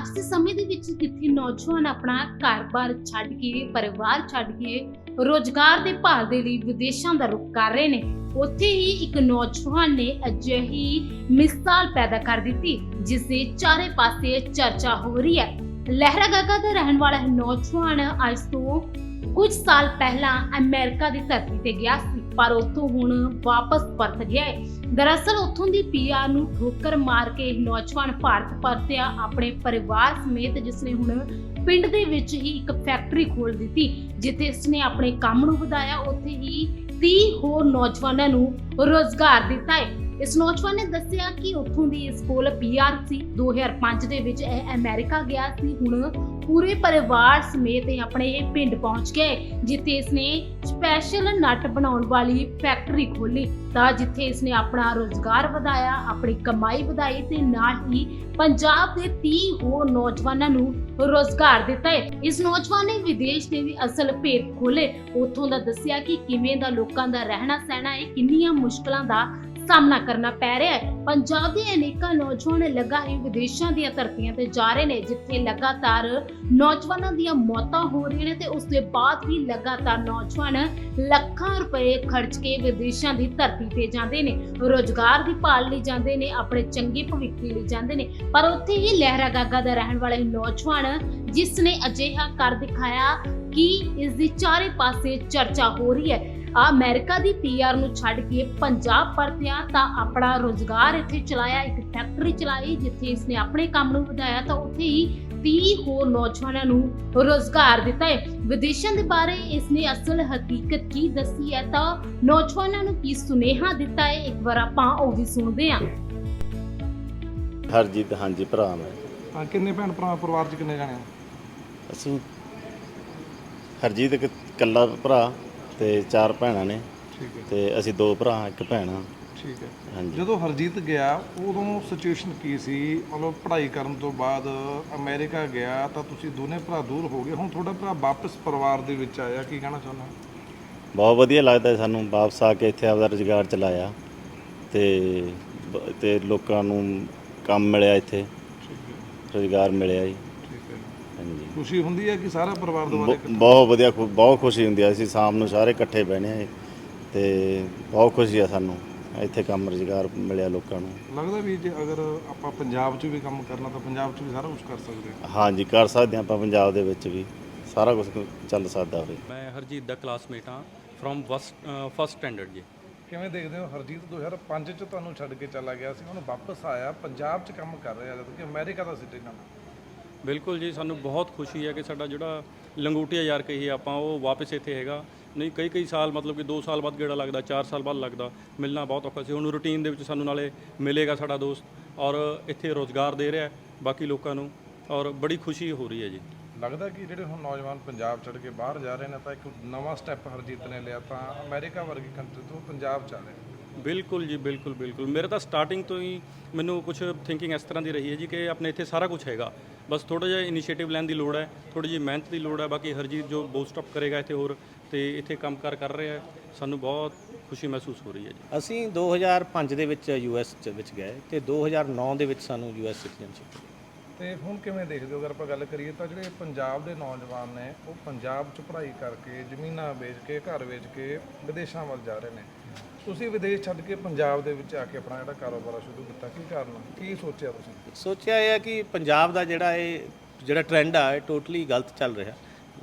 ਅੱਜ ਦੇ ਸਮੇਂ ਦੇ ਵਿੱਚ ਜਿੱਥੇ ਨੌਜਵਾਨ ਆਪਣਾ ਘਰ-ਬਾਰ ਛੱਡ ਕੇ, ਪਰਿਵਾਰ ਛੱਡ ਕੇ ਰੋਜ਼ਗਾਰ ਦੇ ਭਾਲ ਦੇ ਲਈ ਵਿਦੇਸ਼ਾਂ ਦਾ ਰੁਖ ਕਰ ਰਹੇ ਨੇ, ਉੱਥੇ ਹੀ ਇੱਕ ਨੌਜਵਾਨ ਨੇ ਅਜਿਹੀ ਮਿਸਾਲ ਪੈਦਾ ਕਰ ਦਿੱਤੀ ਜਿਸ ਦੇ ਚਾਰੇ ਪਾਸੇ ਚਰਚਾ ਹੋ ਰਹੀ ਹੈ। ਲਹਿਰਾ ਗਾਗਾ ਦਾ ਰਹਿਣ ਵਾਲਾ ਨੌਜਵਾਨ ਅੱਜ ਤੋਂ ਕੁਝ ਸਾਲ ਪਹਿਲਾਂ ਅਮਰੀਕਾ ਦੀ ਧਰਤੀ ਤੇ ਗਿਆ ਸੀ। ਪਰ ਉੱਥੋਂ ਹੁਣ ਵਾਪਸ ਪਰਤ ਗਿਆ ਹੈ। ਦਰਅਸਲ ਉੱਥੋਂ ਦੀ ਪੀਆਰ ਨੂੰ ਠੋਕਰ ਮਾਰ ਕੇ ਨੌਜਵਾਨ ਭਾਰਤ ਪਰਤਿਆ ਆਪਣੇ ਪਰਿਵਾਰ ਸਮੇਤ, ਜਿਸਨੇ ਹੁਣ ਪਿੰਡ ਦੇ ਵਿੱਚ ਹੀ ਇੱਕ ਫੈਕਟਰੀ ਖੋਲ ਦਿੱਤੀ, ਜਿੱਥੇ ਇਸਨੇ ਆਪਣੇ ਕੰਮ ਨੂੰ ਵਧਾਇਆ। ਉੱਥੇ ਹੀ 30 ਹੋਰ ਨੌਜਵਾਨਾਂ ਨੂੰ ਰੋਜ਼ਗਾਰ ਦਿੱਤਾ ਹੈ। ਇਸ ਨੌਜਵਾਨ ਨੇ ਦੱਸਿਆ ਕਿ ਉੱਥੋਂ ਦੀ ਇਸ ਕੋਲ ਪੀਆਰ ਸੀ। 2005 ਦੇ ਵਿੱਚ ਇਹ ਅਮਰੀਕਾ ਗਿਆ ਸੀ। ਹੁਣ ਪੂਰੇ ਪਰਿਵਾਰ ਸਮੇਤ ਆਪਣੇ ਪਿੰਡ ਪਹੁੰਚ ਗਏ, ਜਿੱਥੇ ਇਸਨੇ ਸਪੈਸ਼ਲ ਨਟ ਬਣਾਉਣ ਵਾਲੀ ਫੈਕਟਰੀ ਖੋਲੀ ਤਾਂ ਜਿੱਥੇ ਇਸਨੇ ਆਪਣਾ ਰੋਜ਼ਗਾਰ ਵਧਾਇਆ, ਆਪਣੀ ਕਮਾਈ ਵਧਾਈ ਤੇ ਨਾਲ ਹੀ ਪੰਜਾਬ ਦੇ 30 ਹੋਰ ਨੌਜਵਾਨਾਂ ਨੂੰ ਰੋਜ਼ਗਾਰ ਦਿੱਤਾ ਹੈ। ਇਸ ਨੌਜਵਾਨ ਨੇ ਵਿਦੇਸ਼ ਦੇ ਵੀ ਅਸਲ ਭੇਦ ਖੋਲੇ ਉੱਥੋਂ ਦਾ ਦੱਸਿਆ ਕਿ ਕਿਵੇਂ ਦਾ ਲੋਕਾਂ ਦਾ ਰਹਿਣਾ ਸਹਿਣਾ ਹੈ, ਕਿੰਨੀਆਂ ਮੁਸ਼ਕਲਾਂ ਦਾ ਸਾਹਮਣਾ ਕਰਨਾ ਪੈ ਰਿਹਾ ਹੈ। ਪੰਜਾਬ ਦੇ ਅਨੇਕਾਂ ਨੌਜਵਾਨ ਲਗਾ ਹੀ ਵਿਦੇਸ਼ਾਂ ਦੀਆਂ ਧਰਤੀਆਂ ਤੇ ਜਾ ਰਹੇ ਨੇ, ਜਿੱਥੇ ਲਗਾਤਾਰ ਨੌਜਵਾਨਾਂ ਦੀਆਂ ਮੌਤਾਂ ਹੋ ਰਹੀਆਂ ਨੇ ਤੇ ਉਸ ਦੇ ਬਾਅਦ ਵੀ ਲਗਾਤਾਰ ਨੌਜਵਾਨ ਲੱਖਾਂ ਰੁਪਏ ਖਰਚ ਕੇ ਵਿਦੇਸ਼ਾਂ ਦੀ ਧਰਤੀ ਤੇ ਜਾਂਦੇ ਨੇ। ਰੋਜ਼ਗਾਰ ਦੀ ਭਾਲ ਲਈ ਜਾਂਦੇ ਨੇ, ਆਪਣੇ ਚੰਗੇ ਭਵਿੱਖ ਲਈ ਜਾਂਦੇ ਨੇ। ਪਰ ਉੱਥੇ ਹੀ ਲਹਿਰਾ ਗਾਗਾ ਦਾ ਰਹਿਣ ਵਾਲੇ ਨੌਜਵਾਨ, ਜਿਸ ਨੇ ਅਜਿਹਾ ਕਰ ਦਿਖਾਇਆ ਕਿ ਇਸ ਦੀ ਚਾਰੇ ਪਾਸੇ ਚਰਚਾ ਹੋ ਰਹੀ ਹੈ। ਅਮਰੀਕਾ ਦੀ ਪੀਆਰ ਨੂੰ ਛੱਡ ਕੇ ਪੰਜਾਬ ਪਰਤਿਆ ਤਾਂ ਆਪਣਾ ਰੋਜ਼ਗਾਰ ਇੱਥੇ ਚਲਾਇਆ ਇੱਕ ਫੈਕਟਰੀ ਚਲਾਈ ਜਿੱਥੇ ਇਸਨੇ ਆਪਣੇ ਕੰਮ ਨੂੰ ਵਧਾਇਆ ਤਾਂ ਉੱਥੇ ਹੀ 30 ਹੋਰ ਨੌਜਵਾਨਾਂ ਨੂੰ ਰੋਜ਼ਗਾਰ ਦਿੱਤਾ ਹੈ। ਵਿਦੇਸ਼ਾਂ ਦੇ ਬਾਰੇ ਇਸਨੇ ਅਸਲ ਹਕੀਕਤ ਕੀ ਦੱਸੀ ਹੈ ਤਾਂ ਨੌਜਵਾਨਾਂ ਨੂੰ ਕੀ ਸੁਨੇਹਾ ਦਿੱਤਾ ਹੈ? ਇੱਕ ਵਾਰ ਆਪਾਂ ਉਹ ਵੀ ਸੁਣਦੇ ਹਾਂ। ਹਰਜੀਤ ਹਾਂਜੀ ਭਰਾ ਮੈਂ। ਹਾਂ ਕਿੰਨੇ ਭੈਣ ਭਰਾ ਪਰਿਵਾਰ ਚ ਕਿੰਨੇ ਜਾਣੇ ਆ? ਅਸੀਂ ਹਰਜੀਤ ਇੱਕ ਇਕੱਲਾ ਭਰਾ। ਤੇ ਚਾਰ ਭੈਣਾਂ ਨੇ ਠੀਕ ਹੈ। ਤੇ ਅਸੀਂ ਦੋ ਭਰਾ ਇੱਕ ਭੈਣ ਹਾਂ ਠੀਕ ਹੈ। ਹਾਂਜੀ। ਜਦੋਂ ਹਰਜੀਤ ਗਿਆ ਉਦੋਂ ਸਿਚੁਏਸ਼ਨ ਕੀ ਸੀ? ਮਤਲਬ ਪੜ੍ਹਾਈ ਕਰਨ ਤੋਂ ਬਾਅਦ ਅਮਰੀਕਾ ਗਿਆ ਤਾਂ ਤੁਸੀਂ ਦੋਨੇ ਭਰਾ ਦੂਰ ਹੋ ਗਏ। ਹੁਣ ਤੁਹਾਡਾ ਭਰਾ ਵਾਪਸ ਪਰਿਵਾਰ ਦੇ ਵਿੱਚ ਆਇਆ ਕੀ ਕਹਿਣਾ ਚਾਹੁੰਦਾ? ਬਹੁਤ ਵਧੀਆ ਲੱਗਦਾ ਸਾਨੂੰ ਵਾਪਸ ਆ ਕੇ ਇੱਥੇ ਆਪਦਾ ਰੁਜ਼ਗਾਰ ਚਲਾਇਆ ਤੇ ਬ- ਤੇ ਲੋਕਾਂ ਨੂੰ ਕੰਮ ਮਿਲਿਆ ਇੱਥੇ। ਰੁਜ਼ਗਾਰ ਮਿਲਿਆ ਜੀ। ਹਾਂਜੀ। ਖੁਸ਼ੀ ਹੁੰਦੀ ਹੈ ਕਿ ਸਾਰਾ ਪਰਿਵਾਰ ਦੁਬਾਰਾ ਬ- ਬਹੁਤ ਵਧੀਆ ਖੁ- ਬਹੁਤ ਖੁਸ਼ੀ ਹੁੰਦੀ ਆ ਅਸੀਂ ਸ਼ਾਮ ਨੂੰ ਸਾਰੇ ਇਕੱਠੇ ਬਹਿਣੇ ਆ ਤੇ ਬਹੁਤ ਖੁਸ਼ੀ ਆ ਸਾਨੂੰ। ਇੱਥੇ ਕੰਮ ਰੁਜ਼ਗਾਰ ਮਿਲਿਆ ਲੋਕਾਂ ਨੂੰ। ਲੱਗਦਾ ਵੀ ਜੇ ਅਗਰ ਆਪਾਂ ਪੰਜਾਬ 'ਚ ਵੀ ਕੰਮ ਕਰਨਾ ਤਾਂ ਪੰਜਾਬ 'ਚ ਵੀ ਸਾਰਾ ਕੁਝ ਕਰ ਸਕਦੇ ਹਾਂ। ਹਾਂਜੀ ਕਰ ਸਕਦੇ ਹਾਂ ਆਪਾਂ ਪੰਜਾਬ ਦੇ ਵਿੱਚ ਵੀ। ਸਾਰਾ ਕੁਝ ਚੱਲ ਸਕਦਾ ਹੋਵੇ ਮੈਂ ਹਰਜੀਤ ਦਾ ਕਲਾਸਮੇਟ ਹਾਂ ਫਰੋਮ ਫਸਟ ਸਟੈਂਡਰਡ ਜੀ। ਕਿਵੇਂ ਦੇਖਦੇ ਹੋ? ਹਰਜੀਤ 2005 ਚ ਤੁਹਾਨੂੰ ਛੱਡ ਕੇ ਚਲਾ ਗਿਆ ਸੀ। ਹੁਣ ਵਾਪਸ ਆਇਆ ਪੰਜਾਬ 'ਚ ਕੰਮ ਕਰ ਰਿਹਾ ਜਦ ਕਿ ਅਮਰੀਕਾ ਦਾ ਸਿਟੀਜ਼ਨ ਬਿਲਕੁਲ ਜੀ, ਸਾਨੂੰ ਬਹੁਤ ਖੁਸ਼ੀ ਹੈ ਕਿ ਸਾਡਾ ਜਿਹੜਾ ਲੰਗੂਟੀਆ ਯਾਰ ਕਹੀ ਆਪਾਂ, ਉਹ ਵਾਪਸ ਇੱਥੇ ਹੈਗਾ। ਨਹੀਂ, ਕਈ ਕਈ ਸਾਲ ਮਤਲਬ ਕਿ 2 ਸਾਲ ਬਾਅਦ ਗੇੜਾ ਲੱਗਦਾ 4 ਸਾਲ ਬਾਅਦ ਲੱਗਦਾ। ਮਿਲਣਾ ਬਹੁਤ ਔਖਾ ਸੀ। ਹੁਣ ਰੂਟੀਨ ਦੇ ਵਿੱਚ ਸਾਨੂੰ ਨਾਲੇ ਮਿਲੇਗਾ ਸਾਡਾ ਦੋਸਤ ਔਰ ਇੱਥੇ ਰੋਜ਼ਗਾਰ ਦੇ ਰਿਹਾ ਬਾਕੀ ਲੋਕਾਂ ਨੂੰ ਔਰ ਬੜੀ ਖੁਸ਼ੀ ਹੋ ਰਹੀ ਹੈ ਜੀ। ਲੱਗਦਾ ਕਿ ਜਿਹੜੇ ਹੁਣ ਨੌਜਵਾਨ ਪੰਜਾਬ ਛੱਡ ਕੇ ਬਾਹਰ ਜਾ ਰਹੇ ਨੇ, ਤਾਂ ਇੱਕ ਨਵਾਂ ਸਟੈਪ ਹਰਜੀਤ ਨੇ ਲਿਆ, ਤਾਂ ਅਮਰੀਕਾ ਵਰਗੀ ਕੰਟਰੀ ਤੋਂ ਪੰਜਾਬ ਚ ਆ ਰਹੇ ਨੇ। ਬਿਲਕੁਲ ਜੀ ਬਿਲਕੁਲ ਬਿਲਕੁਲ। ਮੇਰੇ ਤਾਂ ਸਟਾਰਟਿੰਗ ਤੋਂ ਹੀ ਮੈਨੂੰ ਕੁਝ ਥਿੰਕਿੰਗ ਇਸ ਤਰ੍ਹਾਂ ਦੀ ਰਹੀ ਹੈ ਜੀ ਕਿ ਆਪਣੇ ਇੱਥੇ ਸਾਰਾ ਕੁਝ ਹੈਗਾ। ਬਸ ਥੋੜਾ ਜਿਹਾ ਇਨੀਸ਼ੀਏਟਿਵ ਲੈਣ ਦੀ ਲੋੜ ਹੈ ਥੋੜੀ ਜਿਹੀ ਮਿਹਨਤ ਦੀ ਲੋੜ ਹੈ ਬਾਕੀ ਹਰਜੀਤ ਜੋ ਬੂਸਟ ਅਪ ਕਰੇਗਾ ਇੱਥੇ ਹੋਰ ਤੇ ਇੱਥੇ ਕੰਮਕਾਰ ਕਰ ਰਿਹਾ ਹੈ ਸਾਨੂੰ ਬਹੁਤ ਖੁਸ਼ੀ ਮਹਿਸੂਸ ਹੋ ਰਹੀ ਹੈ ਜੀ। ਅਸੀਂ 2005 ਦੇ ਵਿੱਚ ਯੂਐਸ ਚ ਵਿੱਚ ਗਏ ਤੇ 2009 ਦੇ ਵਿੱਚ ਸਾਨੂੰ ਯੂਐਸ ਸਿਟੀਜ਼ਨਸ਼ਿਪ ਮਿਲੀ। ਤੇ ਹੁਣ ਕਿਵੇਂ ਦੇਖਦੇ ਹੋ? ਅਗਰ ਆਪਾਂ ਗੱਲ ਕਰੀਏ ਤਾਂ ਜਿਹੜੇ ਪੰਜਾਬ ਦੇ ਨੌਜਵਾਨ ਨੇ ਉਹ ਪੰਜਾਬ 'ਚ ਪੜ੍ਹਾਈ ਕਰਕੇ ਜ਼ਮੀਨਾਂ ਵੇਚ ਕੇ ਘਰ ਵੇਚ ਕੇ ਵਿਦੇਸ਼ਾਂ ਵੱਲ ਜਾ ਰਹੇ ਨੇ। ਤੁਸੀਂ ਵਿਦੇਸ਼ ਛੱਡ ਕੇ ਪੰਜਾਬ ਦੇ ਵਿੱਚ ਆ ਕੇ ਆਪਣਾ ਜਿਹੜਾ ਕਾਰੋਬਾਰ ਸ਼ੁਰੂ ਕੀਤਾ, ਕੀ ਕਾਰਨ ਕੀ ਸੋਚਿਆ ਤੁਸੀਂ? ਸੋਚਿਆ ਇਹ ਹੈ ਕਿ ਪੰਜਾਬ ਦਾ ਜਿਹੜਾ ਇਹ, ਜਿਹੜਾ ਟ੍ਰੈਂਡ ਆ, ਇਹ ਟੋਟਲੀ ਗਲਤ ਚੱਲ ਰਿਹਾ।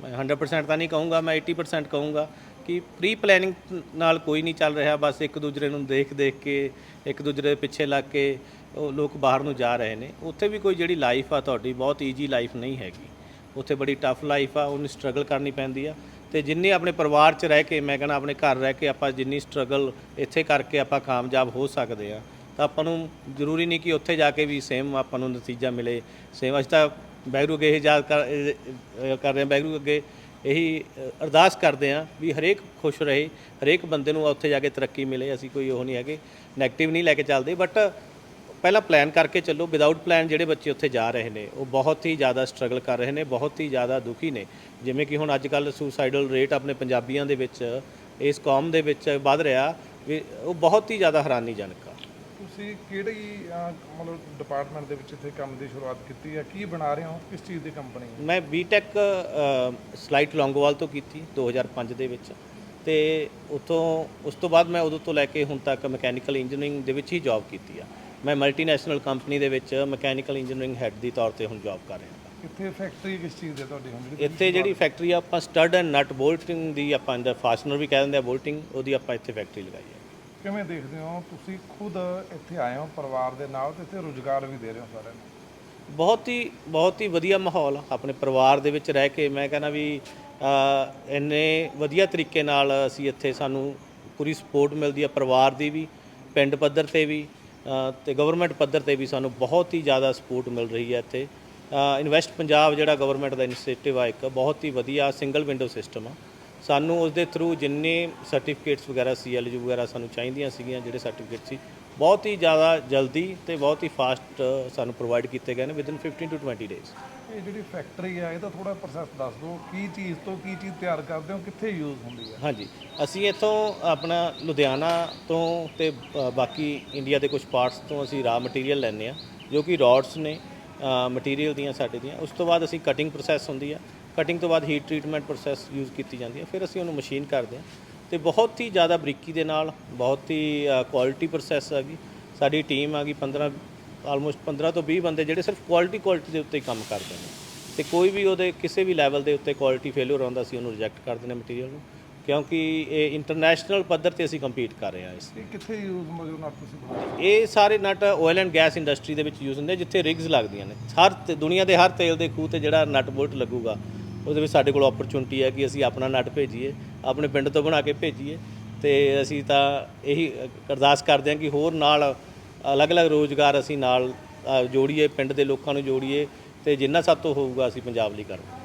ਮੈਂ 100% ਤਾਂ ਨਹੀਂ ਕਹੂੰਗਾ, ਮੈਂ 80% ਕਹੂੰਗਾ ਕਿ ਪ੍ਰੀ ਪਲੈਨਿੰਗ ਨਾਲ ਕੋਈ ਨਹੀਂ ਚੱਲ ਰਿਹਾ, ਬਸ ਇੱਕ ਦੂਜੇ ਨੂੰ ਦੇਖ ਦੇਖ ਕੇ, ਇੱਕ ਦੂਜੇ ਦੇ ਪਿੱਛੇ ਲੱਗ ਕੇ ਉਹ ਲੋਕ ਬਾਹਰ ਨੂੰ ਜਾ ਰਹੇ ਨੇ। ਉੱਥੇ ਵੀ ਕੋਈ ਜਿਹੜੀ ਲਾਈਫ ਆ ਤੁਹਾਡੀ, ਬਹੁਤ ਈਜੀ ਲਾਈਫ ਨਹੀਂ ਹੈਗੀ। ਉੱਥੇ ਬੜੀ ਟਫ ਲਾਈਫ ਆ, ਉਹਨੂੰ ਸਟਰਗਲ ਕਰਨੀ ਪੈਂਦੀ ਆ। ਤੇ ਜਿੰਨੀ ਆਪਣੇ ਪਰਿਵਾਰ 'ਚ ਰਹਿ ਕੇ, ਮੈਂ ਕਹਿੰਦਾ ਆਪਣੇ ਘਰ ਰਹਿ ਕੇ ਆਪਾਂ ਜਿੰਨੀ ਸਟਰਗਲ ਇੱਥੇ ਕਰਕੇ ਆਪਾਂ ਕਾਮਯਾਬ ਹੋ ਸਕਦੇ ਆ ਤਾਂ ਆਪਾਂ ਨੂੰ ਜ਼ਰੂਰੀ ਨਹੀਂ ਕਿ ਉੱਥੇ ਜਾ ਕੇ ਵੀ ਸੇਮ ਆਪਾਂ ਨੂੰ ਨਤੀਜਾ ਮਿਲੇ। ਸੇਮ ਅਸੀਂ ਤਾਂ ਬੈਗਰੂ ਅੱਗੇ ਇਹ ਯਾਦ ਕਰ ਕਰ ਰਹੇ ਹਾਂ ਬੈਗਰੂ ਅੱਗੇ ਇਹੀ ਅਰਦਾਸ ਕਰਦੇ ਆ ਵੀ ਹਰੇਕ ਖੁਸ਼ ਰਹੇ, ਹਰੇਕ ਬੰਦੇ ਨੂੰ ਉੱਥੇ ਜਾ ਕੇ ਤਰੱਕੀ ਮਿਲੇ, ਅਸੀਂ ਕੋਈ ਉਹ ਨਹੀਂ ਹੈਗੇ 네ਗੇਟਿਵ ਨਹੀਂ ਲੈ ਕੇ ਚੱਲਦੇ ਬਟ ਪਹਿਲਾਂ ਪਲਾਨ ਕਰਕੇ ਚੱਲੋ ਵਿਦਆਊਟ ਪਲਾਨ ਜਿਹੜੇ ਬੱਚੇ ਉੱਥੇ ਜਾ ਰਹੇ ਨੇ ਉਹ ਬਹੁਤ ਹੀ ਜ਼ਿਆਦਾ ਸਟਰਗਲ ਕਰ ਰਹੇ ਨੇ ਬਹੁਤ ਹੀ ਜ਼ਿਆਦਾ ਦੁਖੀ ਨੇ। ਜਿਵੇਂ ਕਿ ਹੁਣ ਅੱਜ ਕੱਲ ਸੁਸਾਈਡਲ ਰੇਟ ਆਪਣੇ ਪੰਜਾਬੀਆਂ ਦੇ ਵਿੱਚ ਇਸ ਕੌਮ ਦੇ ਵਿੱਚ ਵੱਧ ਰਿਹਾ ਵੀ ਉਹ ਬਹੁਤ ਹੀ ਜ਼ਿਆਦਾ ਹੈਰਾਨੀਜਨਕ ਆ। ਤੁਸੀਂ ਕਿਹੜੀ ਮਤਲਬ ਡਿਪਾਰਟਮੈਂਟ ਦੇ ਵਿੱਚ ਇੱਥੇ ਕੰਮ ਦੀ ਸ਼ੁਰੂਆਤ ਕੀਤੀ ਹੈ? ਕੀ ਬਣਾ ਰਹੇ ਹੋ? ਕਿਸ ਚੀਜ਼ ਦੀ ਕੰਪਨੀ ਹੈ? ਮੈਂ ਬੀਟੈਕ ਸਲਾਈਟ ਲੌਂਗੋਵਾਲ ਤੋਂ ਕੀਤੀ 2005 ਦੇ ਵਿੱਚ। ਤੇ ਉਤੋਂ ਉਸ ਤੋਂ ਬਾਅਦ ਮੈਂ ਉਦੋਂ ਤੋਂ ਲੈ ਕੇ ਹੁਣ ਤੱਕ ਮਕੈਨੀਕਲ ਇੰਜੀਨੀਅਰਿੰਗ ਦੇ ਵਿੱਚ ਹੀ ਜੌਬ ਕੀਤੀ ਆ। ਮੈਂ ਮਲਟੀਨੈਸ਼ਨਲ ਕੰਪਨੀ ਦੇ ਵਿੱਚ ਮਕੈਨੀਕਲ ਇੰਜੀਨੀਅਰਿੰਗ ਹੈੱਡ ਦੀ ਤੌਰ ਤੇ ਹੁਣ ਜੌਬ ਕਰ ਰਿਹਾ ਇੱਥੇ ਫੈਕਟਰੀ ਕਿਸ ਚੀਜ਼ ਦੀ ਤੁਹਾਡੀ ਹੁਣ ਜਿਹੜੀ ਇੱਥੇ ਜਿਹੜੀ ਫੈਕਟਰੀ ਆ ਆਪਾਂ ਸਟੱਡ ਐਂਡ ਨਟ ਬੋਲਟਿੰਗ ਦੀ ਆਪਾਂ ਅੰਦਰ ਫਾਸਟਨਰ ਵੀ ਕਹਿ ਦਿੰਦੇ ਆ ਬੋਲਟਿੰਗ ਉਹਦੀ ਆਪਾਂ ਇੱਥੇ ਫੈਕਟਰੀ ਲਗਾਈ ਹੈ। ਕਿਵੇਂ ਦੇਖਦੇ ਹੋ? ਤੁਸੀਂ ਖੁਦ ਇੱਥੇ ਆਏ ਹੋ ਪਰਿਵਾਰ ਦੇ ਨਾਲ ਤੇ ਇੱਥੇ ਰੁਜ਼ਗਾਰ ਵੀ ਦੇ ਰਹੇ ਹੋ ਸਾਰਿਆਂ ਨੂੰ? ਬਹੁਤ ਹੀ ਬਹੁਤ ਹੀ ਵਧੀਆ ਮਾਹੌਲ ਆ ਆਪਣੇ ਪਰਿਵਾਰ ਦੇ ਵਿੱਚ ਰਹਿ ਕੇ। ਮੈਂ ਕਹਿੰਦਾ ਵੀ ਅ, ਇੰਨੇ ਵਧੀਆ ਤਰੀਕੇ ਨਾਲ ਅਸੀਂ ਇੱਥੇ ਸਾਨੂੰ ਪੂਰੀ ਸਪੋਰਟ ਮਿਲਦੀ ਆ ਪਰਿਵਾਰ ਦੀ ਵੀ ਪਿੰਡ ਪੱਧਰ ਤੇ ਵੀ। ਤੇ ਗਵਰਨਮੈਂਟ ਪੱਧਰ ਤੇ ਵੀ ਸਾਨੂੰ ਬਹੁਤ ਹੀ ਜ਼ਿਆਦਾ ਸਪੋਰਟ ਮਿਲ ਰਹੀ ਹੈ ਇੱਥੇ। ਇਨਵੈਸਟ ਪੰਜਾਬ ਜਿਹੜਾ ਗਵਰਨਮੈਂਟ ਦਾ ਇਨੀਸ਼ੀਏਟਿਵ ਆ ਇੱਕ, ਬਹੁਤ ਹੀ ਵਧੀਆ ਸਿੰਗਲ ਵਿੰਡੋ ਸਿਸਟਮ ਆ। ਸਾਨੂੰ ਉਸ ਦੇ ਥਰੂ ਜਿੰਨੇ ਸਰਟੀਫਿਕੇਟਸ ਵਗੈਰਾ ਸੀਐਲਯੂ ਵਗੈਰਾ ਸਾਨੂੰ ਚਾਹੀਦੀਆਂ ਸੀਗੀਆਂ, ਜਿਹੜੇ ਸਰਟੀਫਿਕੇਟ ਸੀ ਬਹੁਤ ਹੀ ਜ਼ਿਆਦਾ ਜਲਦੀ ਤੇ ਬਹੁਤ ਹੀ ਫਾਸਟ ਸਾਨੂੰ ਪ੍ਰੋਵਾਈਡ ਕੀਤੇ ਗਏ ਨੇ ਵਿਦਿਨ 15 ਟੂ 20 ਡੇਜ਼ ਇਹ ਜਿਹੜੀ ਫੈਕਟਰੀ ਹੈ ਇਹਦਾ ਥੋੜਾ ਪ੍ਰੋਸੈਸ ਦੱਸ ਦਿਓ ਕੀ ਚੀਜ਼ ਤੋਂ ਕੀ ਚੀਜ਼ ਤਿਆਰ ਕਰਦੇ ਹੋ ਕਿੱਥੇ ਯੂਜ਼ ਹੁੰਦੀ ਹੈ ਹਾਂਜੀ ਅਸੀਂ ਇੱਥੋਂ ਆਪਣਾ ਲੁਧਿਆਣਾ ਤੋਂ ਤੇ ਬਾਕੀ ਇੰਡੀਆ ਦੇ ਕੁਝ ਪਾਰਟਸ ਤੋਂ ਅਸੀਂ ਰਾ ਮਟੀਰੀਅਲ ਲੈਂਦੇ ਆ ਜੋ ਕਿ ਰੋਡਸ ਨੇ ਮਟੀਰੀਅਲ ਦੀਆਂ ਸਾਡੇ ਦੀਆਂ। ਉਸ ਤੋਂ ਬਾਅਦ ਅਸੀਂ ਕਟਿੰਗ ਪ੍ਰੋਸੈਸ ਹੁੰਦੀ ਆ। ਕਟਿੰਗ ਤੋਂ ਬਾਅਦ ਹੀਟ ਟ੍ਰੀਟਮੈਂਟ ਪ੍ਰੋਸੈਸ ਯੂਜ਼ ਕੀਤੀ ਜਾਂਦੀ ਹੈ ਫਿਰ ਅਸੀਂ ਉਹਨੂੰ ਮਸ਼ੀਨ ਕਰਦੇ ਆ ਤੇ ਬਹੁਤ ਹੀ ਜ਼ਿਆਦਾ ਬਰੀਕੀ ਦੇ ਨਾਲ ਬਹੁਤ ਹੀ ਕੁਆਲਿਟੀ ਪ੍ਰੋਸੈਸ ਆ ਗਈ ਸਾਡੀ ਟੀਮ ਆ ਗਈ 15 ਆਲਮੋਸਟ 15 ਤੋਂ 20 ਬੰਦੇ ਜਿਹੜੇ ਸਿਰਫ ਕੁਆਲਿਟੀ ਕੁਆਲਿਟੀ ਦੇ ਉੱਤੇ ਹੀ ਕੰਮ ਕਰਦੇ ਨੇ। ਤੇ ਕੋਈ ਵੀ ਉਹਦੇ ਕਿਸੇ ਵੀ ਲੈਵਲ ਦੇ ਉੱਤੇ ਕੁਆਲਿਟੀ ਫੇਲਿਅਰ ਆਉਂਦਾ ਸੀ ਉਹਨੂੰ ਰਿਜੈਕਟ ਕਰ ਦਿੰਦੇ ਮਟੀਰੀਅਲ ਨੂੰ। ਕਿਉਂਕਿ ਇਹ ਇੰਟਰਨੈਸ਼ਨਲ ਪੱਧਰ ਤੇ ਅਸੀਂ ਕੰਪੀਟ ਕਰ ਰਹੇ ਹਾਂ ਇਸ ਕਿੱਥੇ ਯੂਜ਼ ਮੌਜੂਦ ਨਾਲ ਤੁਸੀਂ ਬਣਾਉਂਦੇ ਇਹ ਸਾਰੇ nut oil and gas industry ਦੇ ਵਿੱਚ ਯੂਜ਼ ਹੁੰਦੇ ਜਿੱਥੇ ਰਿਗਸ ਲੱਗਦੀਆਂ ਨੇ। ਹਰ ਦੁਨੀਆ ਦੇ ਹਰ ਤੇਲ ਦੇ ਖੂਹ ਤੇ ਜਿਹੜਾ ਨਟ ਬੋਲਟ ਲੱਗੂਗਾ ਉਹਦੇ ਵਿੱਚ ਸਾਡੇ ਕੋਲ ਓਪਰਚੁਨਿਟੀ ਹੈ ਕਿ ਅਸੀਂ ਆਪਣਾ ਨਟ ਭੇਜੀਏ। ਆਪਣੇ ਪਿੰਡ ਤੋਂ ਬਣਾ ਕੇ ਭੇਜੀਏ ਤੇ ਅਸੀਂ ਤਾਂ ਇਹੀ ਅਰਦਾਸ ਕਰਦੇ ਹਾਂ ਕਿ ਹੋਰ ਨਾਲ ਅਲੱਗ-ਅਲੱਗ ਰੋਜ਼ਗਾਰ ਅਸੀਂ ਨਾਲ ਜੋੜੀਏ, ਪਿੰਡ ਦੇ ਲੋਕਾਂ ਨੂੰ ਜੋੜੀਏ ਤੇ ਜਿੰਨਾ ਸਭ ਤੋਂ ਹੋਊਗਾ ਅਸੀਂ ਪੰਜਾਬ ਲਈ ਕਰਾਂਗੇ